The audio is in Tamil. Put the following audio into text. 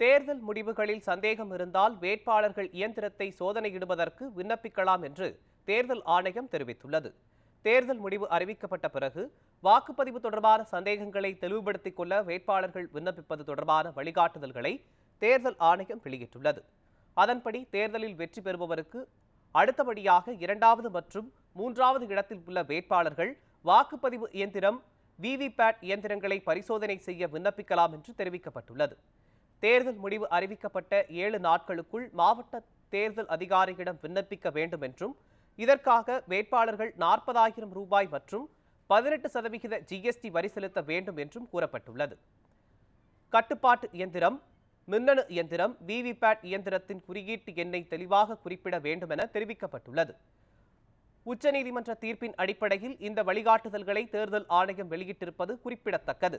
தேர்தல் முடிவுகளில் சந்தேகம் இருந்தால் வேட்பாளர்கள் இயந்திரத்தை சோதனையிடுவதற்கு விண்ணப்பிக்கலாம் என்று தேர்தல் ஆணையம் தெரிவித்துள்ளது. தேர்தல் முடிவு அறிவிக்கப்பட்ட பிறகு வாக்குப்பதிவு தொடர்பான சந்தேகங்களை தெளிவுபடுத்திக் கொள்ள வேட்பாளர்கள் விண்ணப்பிப்பது தொடர்பான வழிகாட்டுதல்களை தேர்தல் ஆணையம் வெளியிட்டுள்ளது. அதன்படி தேர்தலில் வெற்றி பெறுபவருக்கு அடுத்தபடியாக இரண்டாவது மற்றும் மூன்றாவது இடத்தில் உள்ள வேட்பாளர்கள் வாக்குப்பதிவு இயந்திரம் விவிபேட் இயந்திரங்களை பரிசோதனை செய்ய விண்ணப்பிக்கலாம் என்று தெரிவிக்கப்பட்டுள்ளது. தேர்தல் முடிவு அறிவிக்கப்பட்ட ஏழு நாட்களுக்குள் மாவட்ட தேர்தல் அதிகாரியிடம் விண்ணப்பிக்க வேண்டும் என்றும் இதற்காக வேட்பாளர்கள் நாற்பதாயிரம் ரூபாய் மற்றும் பதினெட்டு சதவிகித ஜிஎஸ்டி வரி செலுத்த வேண்டும் என்றும் கூறப்பட்டுள்ளது. கட்டுப்பாட்டு இயந்திரம் மின்னணு இயந்திரம் விவிபேட் இயந்திரத்தின் குறியீட்டு எண்ணை தெளிவாக குறிப்பிட வேண்டும் என தெரிவிக்கப்பட்டுள்ளது. உச்சநீதிமன்ற தீர்ப்பின் அடிப்படையில் இந்த வழிகாட்டுதல்களை தேர்தல் ஆணையம் வெளியிட்டிருப்பது குறிப்பிடத்தக்கது.